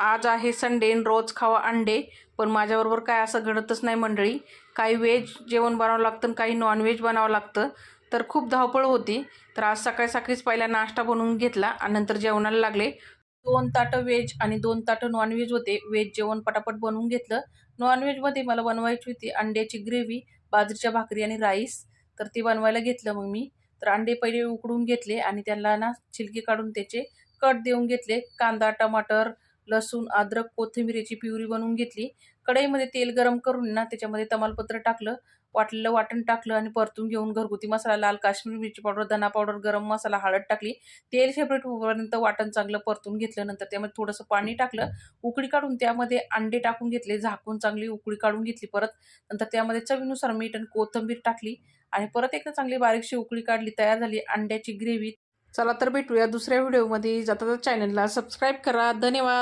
आज आहे संडे आणि रोज खावा अंडे पण माझ्याबरोबर काय असं घडतच नाही मंडळी. काही व्हेज जेवण बनावं लागतं आणि काही नॉनव्हेज बनावं लागतं. तर खूप धावपळ होती. तर आज सकाळी सकाळीच पहिला नाश्ता बनवून घेतला आणि नंतर जेवणाला लागले. दोन ताटं व्हेज आणि दोन ताटं नॉनव्हेज होते. व्हेज जेवण पटापट बनवून घेतलं. नॉनव्हेजमध्ये मला बनवायची होती अंड्याची ग्रेव्ही बाजरीच्या भाकरी आणि राईस तर ती बनवायला घेतलं मग मी. तर अंडे पहिले उकडून घेतले आणि त्यांना ना छिलके काढून त्याचे कट देऊन घेतले. कांदा टमाटर लसूण अद्रक कोथिंबीरीची प्युरी बनवून घेतली. कढईमध्ये तेल गरम करून ना त्याच्यामध्ये तमालपत्र टाकलं. वाटलेलं वाटण टाकलं आणि परतून घेऊन घरगुती मसाला लाल काश्मीरी मिरची पावडर धना पावडर गरम मसाला हळद टाकली. तेल सेपरेट होईपर्यंत वाटण चांगलं परतून घेतलं. नंतर त्यामध्ये थोडंसं पाणी टाकलं. उकळी काढून त्यामध्ये अंडे टाकून घेतले. झाकून चांगली उकळी काढून घेतली परत. नंतर त्यामध्ये चवीनुसार मीठ आणि कोथिंबीर टाकली आणि परत एकदा चांगली बारीकशी उकळी काढली. तयार झाली अंड्याची ग्रेव्ही. चला तर भेटूया दुसऱ्या व्हिडिओमध्ये. जाता चॅनलला सबस्क्राईब करा. धन्यवाद.